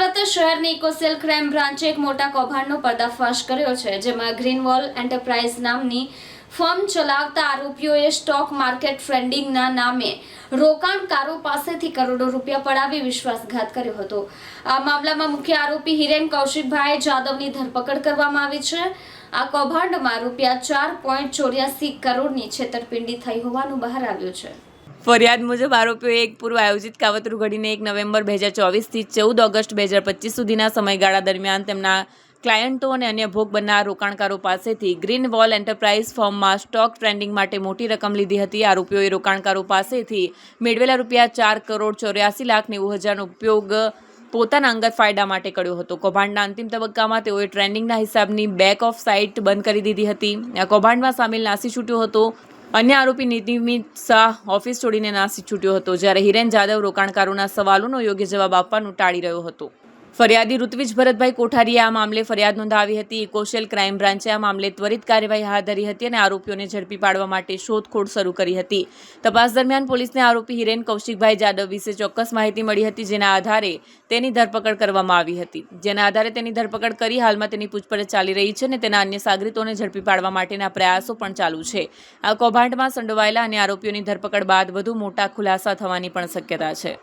સુરત શહેરની eco cell crime બ્રાન્ચે એક મોટા કૌભાંડનો પર્દાફાશ કર્યો છે, જેમાં ગ્રીન વોલ એન્ટરપ્રાઇઝ નામની ફર્મ ચલાવતા આરોપીઓએ સ્ટોક માર્કેટ ટ્રેન્ડિંગના નામે રોકાણકારો પાસેથી કરોડો રૂપિયા પડાવી વિશ્વાસઘાત કર્યો હતો. આ મામલામાં મુખ્ય આરોપી હિરેન કૌશિકભાઈ જાદવની ધરપકડ કરવામાં આવી છે. આ કૌભાંડમાં રૂપિયા ચાર પોઈન્ટ ચોર્યાસી કરોડની છેતરપિંડી થઈ હોવાનું બહાર આવ્યું છે. ફરિયાદ મુજબ આરોપીઓએ એક પૂર્વ આયોજિત કાવતરું ઘડીને એક નવેમ્બર બે હજાર ચોવીસથી ચૌદ ઓગસ્ટ બે હજાર પચીસ સુધીના સમયગાળા દરમિયાન તેમના ક્લાયન્ટો અને અન્ય ભોગ બનનાર રોકાણકારો પાસેથી ગ્રીન વોલ એન્ટરપ્રાઇઝ ફોર્મમાં સ્ટોક ટ્રેન્ડિંગ માટે મોટી રકમ લીધી હતી. આરોપીઓએ રોકાણકારો પાસેથી મેળવેલા રૂપિયા ચાર કરોડ ચોર્યાસી લાખ નેવું હજારનો ઉપયોગ પોતાના અંગત ફાયદા માટે કર્યો હતો. કૌભાંડના અંતિમ તબક્કામાં તેઓએ ટ્રેન્ડિંગના હિસાબની બેક ઓફ સાઇટ બંધ કરી દીધી હતી. આ કૌભાંડમાં સામેલ નાસી છૂટ્યો હતો. અન્ય આરોપી નિતિમિત શાહ ઓફિસ છોડીને નાસી છૂટ્યો હતો, જ્યારે હિરેન જાદવ રોકાણકારોના સવાલોનો યોગ્ય જવાબ આપવાનું ટાળી રહ્યો હતો. ફરિયાદી ઋત્વિજ ભરતભાઈ કોઠારીએ આ મામલે ફરિયાદ નોંધાવી હતી. ઇકોશેલ ક્રાઇમ બ્રાન્ચે આ મામલે ત્વરિત કાર્યવાહી હાથ ધરી હતી અને આરોપીઓને ઝડપી પાડવા માટે શોધખોળ શરૂ કરી હતી. તપાસ દરમિયાન પોલીસને આરોપી હિરેન કૌશિકભાઈ જાદવ વિશે ચોક્કસ માહિતી મળી હતી, જેના આધારે તેની ધરપકડ કરવામાં આવી હતી. જેના આધારે તેની ધરપકડ કરી હાલમાં તેની પૂછપરછ ચાલી રહી છે અને તેના અન્ય સાગરીતોને ઝડપી પાડવા માટેના પ્રયાસો પણ ચાલુ છે. આ કૌભાંડમાં સંડોવાયેલા અને આરોપીઓની ધરપકડ બાદ વધુ મોટા ખુલાસા થવાની પણ શક્યતા છે.